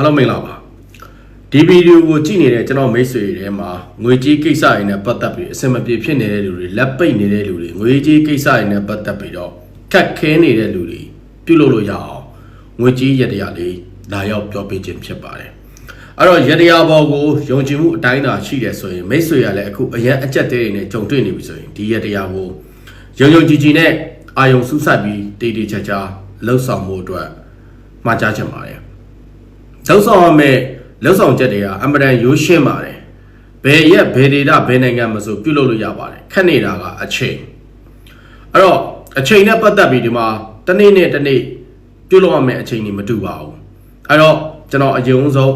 အားလုံးမင်္ဂလာပါဒီဗီဒီယိုကိုကြည့်နေတဲ့ကျွန်တော်မိတ်ဆွေတွေထဲမှာငွေကြေးကိစ္စတွေနဲ့ပတ်သက်ပြီးအဆင်မပြေဖြစ်နေတဲ့လူတွေလက်ပိတ်နေတဲ့လူတွေငွေကြေးကိစ္စတွေနဲ့ပတ်သက်ပြီးတော့ခက်ခဲနေတဲ့လူတွေပြုလုပ်လို့ရအောင်ငွေကြေးရတရားလေးလာရောက်ပြောပြခြင်းဖြစ်ပါတယ်အဲ့တော့ရတရားဘောကိုယုံကြည်မှုအတိုင်းအတာရှိတယ်ဆိုရင်မိတ်ဆွေကလည်းအခုအရန်အကြက်တဲတွေနဲ့ကြုံတွေ့နေပြီဆိုရင်ဒီရတရားကိုယုံယုံကြည်ကြည်နဲ့အာယုံစူးစိုက်ပြီးတေးတေးချာချာလှုပ်ဆောင်မှုအတွက်မှာကြားချင်ပါတယ် လှုပ်ဆောင်ရမယ့်လှုပ်ဆောင်ချက်တွေကအမတန်ရိုးရှင်းပါတယ်ဘယ်ရက်ဘယ်ဒေတာဘယ်နိုင်ငံမှာဆိုပြုလုပ်လို့ရပါတယ်ခက်နေတာကအချိန်အဲ့တော့အချိန်နဲ့ပတ်သက်ပြီးဒီမှာတစ်နေ့နဲ့တစ်နေ့ပြုလုပ်ရမယ့်အချိန်တွေမတူပါဘူးအဲ့တော့ကျွန်တော်အရင်ဆုံး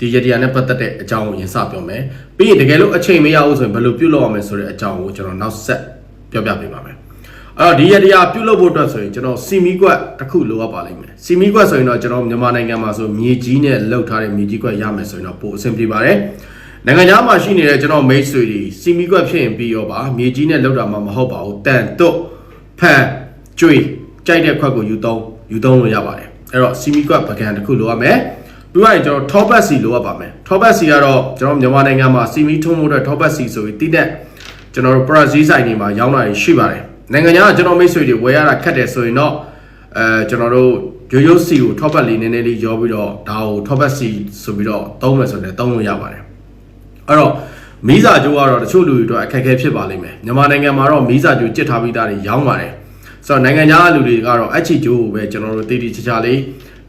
ဒီရတရားနဲ့ပတ်သက်တဲ့အကြောင်းကိုရင်စပြောမယ်ပြီးရင်တကယ်လို့အချိန်မရဘူးဆိုရင်ဘယ်လိုပြုလုပ်ရမလဲဆိုတဲ့အကြောင်းကိုကျွန်တော်နောက်ဆက်ပြောပြပေးပါမယ် အဲ့တော့ဒီရတရားပြုလုပ်ဖို့အတွက်ဆိုရင်ကျွန်တော်စီမီကွက်တစ်ခုလိုအပ်ပါလိမ့်မယ်စီမီကွက်ဆိုရင်တော့ကျွန်တော်မြန်မာနိုင်ငံမှာဆိုမြေကြီးနဲ့လှုပ်ထားတဲ့မြေကြီးကွက်ရမယ်ဆိုရင်တော့ပိုအဆင်ပြေပါတယ်နိုင်ငံခြားမှာရှိနေတဲ့ကျွန်တော်မိတ်ဆွေတွေစီမီကွက်ဖြစ်ရင်ပြီးရောပါမြေကြီးနဲ့လှုပ်တာမှမဟုတ်ပါဘူးတန်တွတ်ဖန်ကျွေးကြိုက်တဲ့ခွက်ကိုယူသုံးယူသုံးလို့ရပါတယ်အဲ့တော့စီမီကွက်ပကံတစ်ခုလိုအပ်မယ်ပြီးတော့ကျွန်တော် top up စီလိုအပ်ပါမယ် top up စီကတော့ကျွန်တော်မြန်မာနိုင်ငံမှာစီမီထုံးမှုအတွက် top up စီဆိုပြီးတိတဲ့ကျွန်တော်တို့ price ဆိုင်တွေမှာရောင်းတာရှိပါတယ် နိုင်ငံခြားကကျွန်တော်မိတ်ဆွေတွေဝယ်ရတာခက်တယ်ဆိုရင်တော့အဲကျွန်တော်တို့ရိုးရိုးစီကို top up လေးနည်းနည်းလေးရောပြီးတော့ဒါကို top up စီဆိုပြီးတော့သုံးမယ်ဆိုရင်သုံးလို့ရပါတယ်အဲ့တော့မီးစာကြိုးကတော့တချို့လူတွေအတွက်အခက်အခဲဖြစ်ပါလိမ့်မယ်မြန်မာနိုင်ငံမှာတော့မီးစာကြိုးကြစ်ထားပြီးသားတွေရောင်းပါတယ်ဆိုတော့နိုင်ငံခြားလူတွေကတော့အချီကြိုးကိုပဲကျွန်တော်တို့တည်တည်ချာချာလေး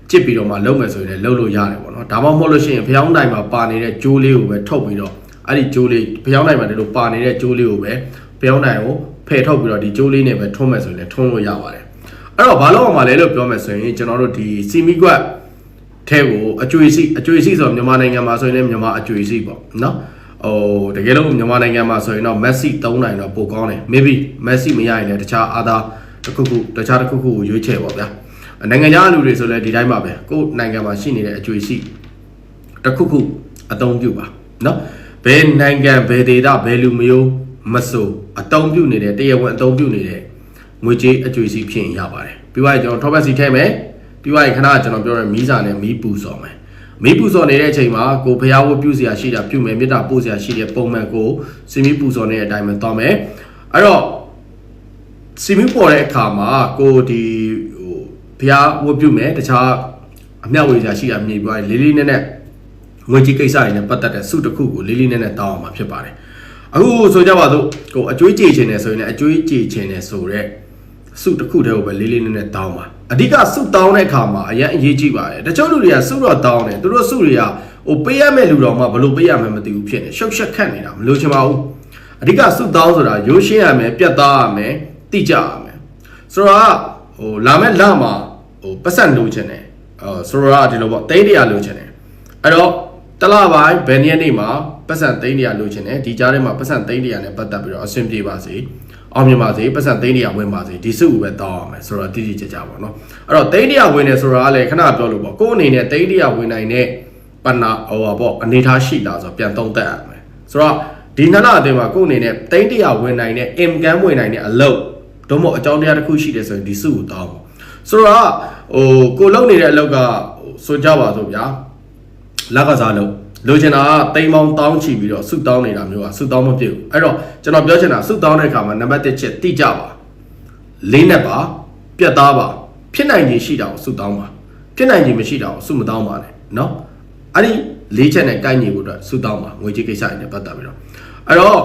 ကြစ်ပြီးတော့မှလုပ်မယ်ဆိုရင်လည်းလုပ်လို့ရတယ်ပေါ့နော်ဒါမှမဟုတ်လို့ရှိရင်ဖျောင်းတိုင်မှာပါနေတဲ့ကြိုးလေးကိုပဲထုတ်ပြီးတော့အဲ့ဒီကြိုးလေးဖျောင်းတိုင်မှာဒီလိုပါနေတဲ့ကြိုးလေးကိုပဲဖျောင်းတိုင်ကို ဖယ်ထုတ်ပြီးတော့ဒီကြိုးလေးနဲ့ပဲထွန်းမယ်ဆိုရင်လည်းထွန်းလို့ရပါတယ်အဲ့တော့ဘာလို့အောင်မလဲလို့ပြောမယ်ဆိုရင်ကျွန်တော်တို့ဒီစီမီကွက်ထဲကိုအကျွေစီအကျွေစီဆိုတော့မြန်မာနိုင်ငံမှာဆိုရင်လည်းမြန်မာအကျွေစီပေါ့နော်ဟိုတကယ်လို့မြန်မာနိုင်ငံမှာဆိုရင်တော့ Messi 3နိုင်တော့ပိုကောင်းတယ် maybe Messi မရရင်လည်းတခြားအာသာတစ်ခုခုတခြားတစ်ခုခုကိုရွေးချယ်ပေါ့ဗျာနိုင်ငံခြားလူတွေဆိုလည်းဒီတိုင်းပါပဲကိုယ်နိုင်ငံမှာရှိနေတဲ့အကျွေစီတစ်ခုခုအသုံးပြုပါနော်ဘယ်နိုင်ငံဘယ်ဒေသဘယ်လူမျိုး မဆိုအသုံးပြုနေတဲ့တရားဝင်အသုံးပြုနေတဲ့ငွေကြေးအကျွေစီဖြစ်ရင်ရပါတယ်ပြီးသွားရင်ကျွန်တော်ထောက်ပတ်စီထည့်မယ်ပြီးသွားရင်ခဏကျွန်တော်ပြောတဲ့မီးစာနဲ့မီးပူစော်မယ်မီးပူစော်နေတဲ့အချိန်မှာကိုဖျားဝတ်ပြုစရာရှိတာပြုမယ်မေတ္တာပို့စရာရှိတဲ့ပုံမှန်ကိုစီမီပူစော်နေတဲ့အတိုင်းပဲသွားမယ်အဲ့တော့စီမီပေါ်တဲ့အခါမှာကိုဒီဟိုဖျားဝတ်ပြုမယ်တခြားအမျှဝေစရာရှိတာမြည်ပြသွားရင်လေးလေးနက်နက်ငွေကြီးကိစ္စတွေနဲ့ပတ်သက်တဲ့စုတစ်ခုကိုလေးလေးနက်နက်တောင်းအောင်မှာဖြစ်ပါတယ် အခုဆိုကြပါစို့ကိုအကျွေးကြေချင်တယ်ဆိုရင်လည်းအကျွေးကြေချင်တယ်ဆိုတော့စုတစ်ခုတည်းကိုပဲလေးလေးနက်နက်တောင်းပါအဓိကစုတောင်းတဲ့အခါမှာအရင်အရေးကြီးပါတယ်တချို့လူတွေကစုတော့တောင်းတယ်သူတို့စုတွေကဟိုပေးရမယ့်လူတော်မှဘယ်လိုပေးရမှန်းမသိဘူးဖြစ်နေရှုပ်ရှက်ခတ်နေတာမလို့ချင်ပါဘူးအဓိကစုတောင်းဆိုတာရိုးရှင်းရမယ်ပြတ်သားရမယ်တိကျရမယ်ဆိုတော့ဟိုလာမဲ့လမှာဟိုပတ်စံလိုချင်တယ်အော်ဆိုတော့ဒီလိုပေါ့တိတ်တရာလိုချင်တယ်အဲ့တော့တလပိုင်းဘယ်နေ့နေ့မှာ ပတ်စံသိန်းတရာလိုချင်တယ်ဒီကြားထဲမှာပတ်စံသိန်းတရာနဲ့ပတ်သက်ပြီးတော့အဆင်ပြေပါစေအောင်မြင်ပါစေပတ်စံသိန်းတရာဝင်ပါစေဒီစုကိုပဲတောင်းရမယ်ဆိုတော့တိတိကျကျပါเนาะအဲ့တော့သိန်းတရာဝင်နေဆိုတာကလည်းခဏပြောလို့ပေါ့ကိုယ်အနေနဲ့သိန်းတရာဝင်နိုင်တဲ့ပဏဟိုပါပေါ့အနေထားရှိလားဆိုတော့ပြန်သုံးသပ်ရမယ်ဆိုတော့ဒီနှစ်လအတွင်းမှာကိုယ်အနေနဲ့သိန်းတရာဝင်နိုင်တဲ့ income ဝင်နိုင်တဲ့အလုပ်တော့မဟုတ်အကြောင်းတရားတစ်ခုရှိတယ်ဆိုရင်ဒီစုကိုတောင်းပါဆိုတော့ဟိုကိုလုံနေတဲ့အလုပ်ကဟိုဆိုကြပါစို့ဗျာလက်ကစားလို့ လိုချင်တာကတိမ်ပေါင်းတောင်းချီပြီးတော့စုတောင်းနေတာမျိုးကစုတောင်းမဖြစ်ဘူးအဲ့တော့ကျွန်တော်ပြောချင်တာစုတောင်းတဲ့အခါမှာနံပါတ်1ချက်တိကျပါလေးနဲ့ပါပြတ်သားပါဖြစ်နိုင်ခြင်းရှိတာကိုစုတောင်းပါဖြစ်နိုင်ခြင်းမရှိတာကိုစုမတောင်းပါနဲ့เนาะအဲ့ဒီလေးချက်နဲ့ကိုက်ညီဖို့အတွက်စုတောင်းပါငွေကြေးကိစ္စတွေနဲ့ပတ်သက်ပြီးတော့အဲ့တော့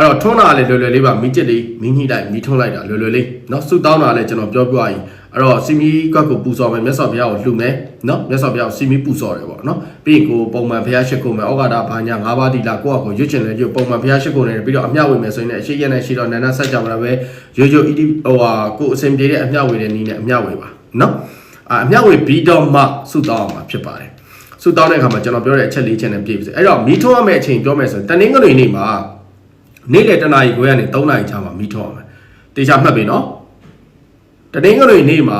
အဲ့တော့ထွန်းတာလည်းလွယ်လွယ်လေးပါမိကျစ်လေးမိညှိလိုက်မိထွန်းလိုက်တာလွယ်လွယ်လေးเนาะစုတောင်းတာလည်းကျွန်တော်ပြောပြရရင်အဲ့တော့စီမီကွက်ကိုပူစော်မယ်မြတ်စွာဘုရားကိုလှူမယ်เนาะမြတ်စွာဘုရားကိုစီမီပူစော်တယ်ပေါ့เนาะပြီးရင်ကိုပုံမှန်ဘုရားရှိခိုးမယ်ဩဃာတဘာညာ၅ပါးတိလာကိုယ့်အကိုရွတ်ချင်တယ်ရွတ်ပုံမှန်ဘုရားရှိခိုးနေတယ်ပြီးတော့အမျှဝေမယ်ဆိုရင်လည်းအရှိရနဲ့ရှိတော့နန္ဒဆက်ကြမှာပဲရိုးရိုးဣတိဟိုဟာကိုယ်အစဉ်ပြေတဲ့အမျှဝေတဲ့နည်းနဲ့အမျှဝေပါเนาะအအမျှဝေပြီးတော့မှစုတောင်းအောင်မှာဖြစ်ပါတယ်စုတောင်းတဲ့အခါမှာကျွန်တော်ပြောတဲ့အချက်၄ချက်နဲ့ပြည့်ပြီအဲ့တော့မီးထွန်းရမယ့်အချိန်ပြောမယ်ဆိုရင်တနင်္ဂနွေနေ့မှာ နေ့လယ်တနာရီခွဲကနေ3နာရီချာမှာမီးထွန်းရမယ်တေချာမှတ်ပြီနော်တနင်္ဂနွေနေ့မှာ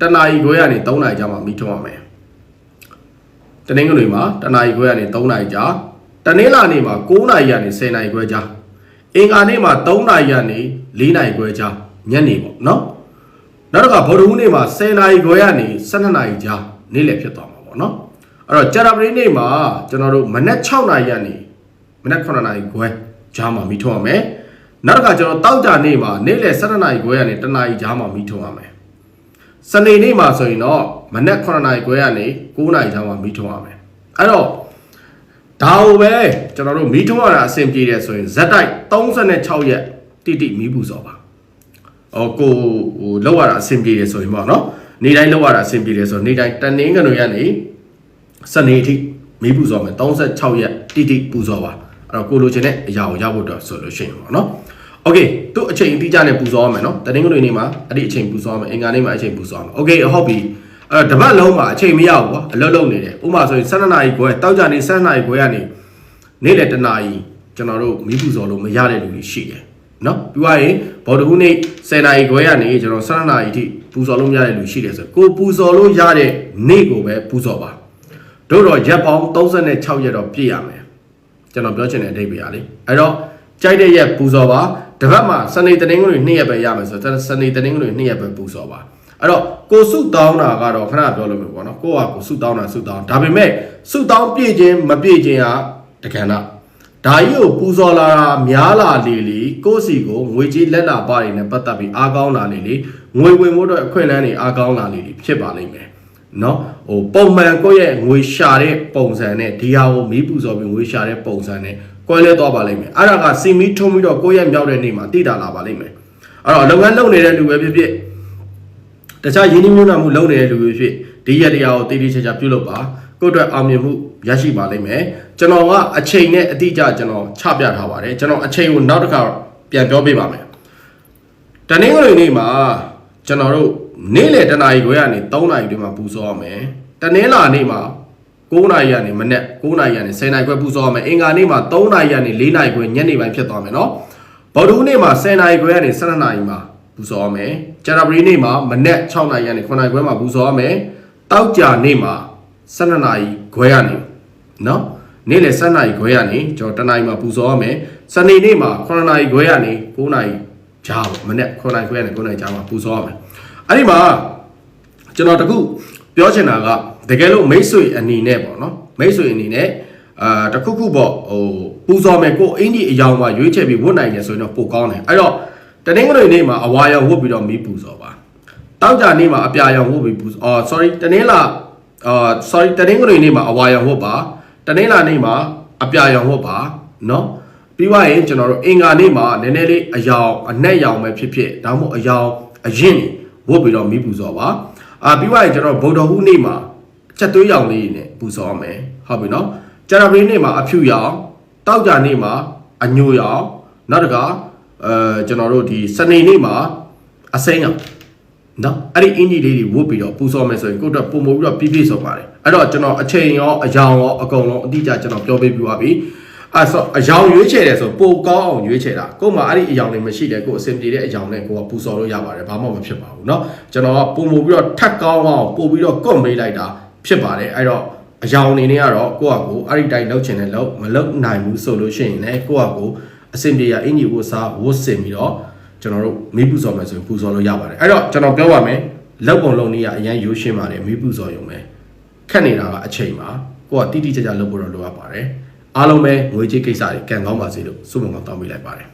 တနာရီခွဲကနေ3နာရီချာမှာမီးထွန်းရမယ်တနင်္ဂနွေမှာတနာရီခွဲကနေ3နာရီချာတနင်္လာနေ့မှာ9နာရီကနေ10နာရီခွဲချာအင်္ဂါနေ့မှာ3နာရီကနေ4နာရီခွဲချာညနေပေါ့နော်နောက်တစ်ခါဗုဒ္ဓဟူးနေ့မှာ10နာရီခွဲကနေ12နာရီချာနေ့လယ်ဖြစ်သွားမှာပေါ့နော်အဲ့တော့ကြာတာပရိနေ့မှာကျွန်တော်တို့မနက်6နာရီကနေမနက်9နာရီခွဲ ကြားမှာမိထုံးရမယ်နောက်တစ်ခါကျွန်တော်တောက်ကြနေ့မှာနေ့လယ်7နာရီခွဲကနေ1နာရီကြားမှာမိထုံးရမယ်စနေနေ့မှာဆိုရင်တော့မနက်9နာရီခွဲကနေ9နာရီကြားမှာမိထုံးရမယ်အဲ့တော့ဒါ ਉਹ ပဲကျွန်တော်တို့မိထုံးရတာအဆင်ပြေတယ်ဆိုရင်ဇက်တိုက်36ရက်တိတိမိပူစောပါဟိုကိုဟိုလောက်ရတာအဆင်ပြေတယ်ဆိုရင်ပေါ့နော်နေတိုင်းလောက်ရတာအဆင်ပြေတယ်ဆိုတော့နေတိုင်းတနင်္ဂနွေရက်နေစနေအထိမီးပူဇော်မယ်36ရက်တိတိပူဇော်ပါ အဲ့တော့ကိုလိုချင်တဲ့အရာကိုရဖို့တော့ဆိုလို့ရှိရင်ပေါ့နော်โอเคသူအချိန်အတိအကျနဲ့ပူဇော်ရမယ်နော်တနင်္ဂနွေနေ့မှာအဲ့ဒီအချိန်ပူဇော်ရမယ်အင်္ဂါနေ့မှာအချိန်ပူဇော်ရမယ်โอเคဟုတ်ပြီအဲ့တော့တပတ်လုံးမှာအချိန်မရဘူးကွာအလုပ်လုပ်နေတယ်ဥပမာဆိုရင်7နာရီခွဲတောက်ကြနေ7နာရီခွဲကနေနေ့လယ်တနာရီကျွန်တော်တို့မီးပူဇော်လို့မရတဲ့လူတွေရှိတယ်နော်ပြီးသွားရင်ဘော်ဒဟူးနေ့10နာရီခွဲကနေကျွန်တော်7နာရီအထိပူဇော်လို့မရတဲ့လူရှိတယ်ဆိုကိုပူဇော်လို့ရတဲ့နေ့ကိုပဲပူဇော်ပါတို့တော့ရက်ပေါင်း36ရက်တော့ပြည့်ရမယ် ကျွန်တော်ပြောချင်တဲ့အဓိပ္ပာယ်အားလေအဲ့တော့ကြိုက်တဲ့ရက်ပူဇော်ပါတစ်ပတ်မှာစနေတနင်္ဂနွေ2ရက်ပဲရမယ်ဆိုတော့စနေတနင်္ဂနွေ2ရက်ပဲပူဇော်ပါအဲ့တော့ကိုစုတောင်းတာကတော့ခဏပြောလို့မျိုးပေါ့နော်ကိုကကိုစုတောင်းတာစုတောင်းဒါပေမဲ့စုတောင်းပြည့်ခြင်းမပြည့်ခြင်းဟာတက္ကနာဒါကြီးကိုပူဇော်လာတာများလာလေလေကိုယ့်စီကိုငွေကြေးလက်လာပါတွေနဲ့ပတ်သက်ပြီးအားကောင်းလာလေလေငွေဝင်ဖို့အတွက်အခွင့်အလမ်းတွေအားကောင်းလာလေလေဖြစ်ပါလိမ့်မယ် နော်ဟိုပုံမှန်ကိုယ့်ရဲ့ငွေရှာတဲ့ပုံစံနဲ့ဒီဟာကိုမီးပူစော်ပြီးငွေရှာတဲ့ပုံစံနဲ့ကွဲလဲသွားပါလိမ့်မယ်အဲ့ဒါကစီမီထုံးပြီးတော့ကိုယ့်ရဲ့မြောက်တဲ့နေမှာတည်တာလာပါလိမ့်မယ်အဲ့တော့လုပ်ငန်းလုပ်နေတဲ့လူပဲဖြစ်ဖြစ်တခြားရင်းနှီးမြှုပ်နှံမှုလုပ်နေတဲ့လူတွေဖြစ်ဒီရတရားကိုတည်တည်ချာချာပြုလုပ်ပါကိုယ့်အတွက်အောင်မြင်မှုရရှိပါလိမ့်မယ်ကျွန်တော်ကအချိန်နဲ့အတိအကျကျွန်တော်ချပြထားပါတယ်ကျွန်တော်အချိန်ကိုနောက်တစ်ခါပြန်ပြောပေးပါမယ်တနင်္ဂနွေနေ့မှာကျွန်တော်တို့ နေ့လယ်တနာရီခွဲကနေ3နာရီတွင်မှာပူစောရမယ်တနင်္လာနေ့မှာ9နာရီကနေမနေ့9နာရီကနေ10နာရီခွဲပူစောရမယ်အင်္ဂါနေ့မှာ3နာရီကနေ4နာရီခွဲညနေပိုင်းဖြစ်သွားမယ်နော်ဗုဒ္ဓဟူးနေ့မှာ10နာရီခွဲကနေ12နာရီမှာပူစောရမယ်ကြာသပတေးနေ့မှာမနေ့6နာရီကနေ9နာရီခွဲမှာပူစောရမယ်တောက်ကြနေ့မှာ12နာရီခွဲကနေနော်နေ့လယ်7နာရီခွဲကနေကျွန်တော်တနာရီမှာပူစောရမယ်စနေနေ့မှာ9နာရီခွဲကနေ9နာရီကြားပေါ့မနေ့9နာရီခွဲကနေ9နာရီကြားမှာပူစောရမယ် အဲ့ဒီမှာကျွန်တော်တခုပြောချင်တာကတကယ်လို့မိတ်ဆွေအနေနဲ့ပေါ့နော်မိတ်ဆွေအနေနဲ့အာတခုခုပေါ့ဟိုပူဇော်မယ်ကိုအင်ကြီးအယောင်မှာရွေးချယ်ပြီးဝတ်နိုင်တယ်ဆိုရင်တော့ပိုကောင်းတယ်အဲ့တော့တနင်္ဂနွေနေ့မှာအဝါရောင်ဝတ်ပြီးတော့မီးပူဇော်ပါတောက်ကြနေ့မှာအပြာရောင်ဝတ်ပြီးပူအော် sorry တနင်္လာအာ sorry တနင်္ဂနွေနေ့မှာအဝါရောင်ဝတ်ပါတနင်္လာနေ့မှာအပြာရောင်ဝတ်ပါเนาะပြီးသွားရင်ကျွန်တော်တို့အင်္ဂါနေ့မှာနည်းနည်းလေးအယောင်အနက်ရောင်ပဲဖြစ်ဖြစ်ဒါမှမဟုတ်အယောင်အရင် ဝတ်ပြီးတော့မိပူဇော်ပါအာပြီးတော့ကျွန်တော်ဗုဒ္ဓဟူးနေ့မှာချက်သွေးရောင်လေးနဲ့ပူဇော်မယ်ဟုတ်ပြီနော်ကြာသပတေးနေ့မှာအဖြူရောင်တောက်ကြနေ့မှာအညိုရောင်နောက်တကအဲကျွန်တော်တို့ဒီစနေနေ့မှာအစိမ်းရောင်နော်အဲ့ဒီအင်ဂျီလေးတွေဝတ်ပြီးတော့ပူဆော်မယ်ဆိုရင်ကိုယ့်အတွက်ပုံမပြီးတော့ပြည့်ပြည့်စုံပါတယ်အဲ့တော့ကျွန်တော်အချိန်ရောအရာရောအကုန်လုံးအတိအကျကျွန်တော်ပြောပြပြီးပါပြီ အဲ့ဆိုအယောင်ရွေးချယ်တယ်ဆိုပိုကောင်းအောင်ရွေးချယ်တာကို့မှာအဲ့ဒီအယောင်တွေမရှိတယ်ကို့အဆင်ပြေတဲ့အယောင်နဲ့ကိုကပူစော်လို့ရပါတယ်ဘာမှမဖြစ်ပါဘူးเนาะကျွန်တော်ကပုံမို့ပြီးတော့ထက်ကောင်းအောင်ပို့ပြီးတော့ကွန်မေးလိုက်တာဖြစ်ပါတယ်အဲ့တော့အယောင်အနေနဲ့ကတော့ကိုယ့်အကိုအဲ့ဒီတိုင်းလောက်ချင်တယ်လောက်မလောက်နိုင်ဘူးဆိုလို့ရှိရင်လည်းကိုယ့်အကိုအဆင်ပြေရအင်ဂျီဝတ်စားဝတ်စင်ပြီးတော့ ကျွန်တော်တို့မီးပူဇော်မယ်ဆိုရင်ပူဇော်လို့ရပါတယ်အဲ့တော့ကျွန်တော်ပြောပါမယ်လောက်ပုံလုံးနည်းကအရင်ရိုးရှင်းပါတယ်မီးပူဇော်ရုံပဲခက်နေတာကအချိန်မှာကိုကတိတိကျကျလုပ်ဖို့တော့လိုအပ်ပါတယ် အားလုံးပဲငွေကြေးကိစ္စတွေကံကောင်းပါစေလို့စုမုံကောင်းတောင်းပေးလိုက်ပါတယ်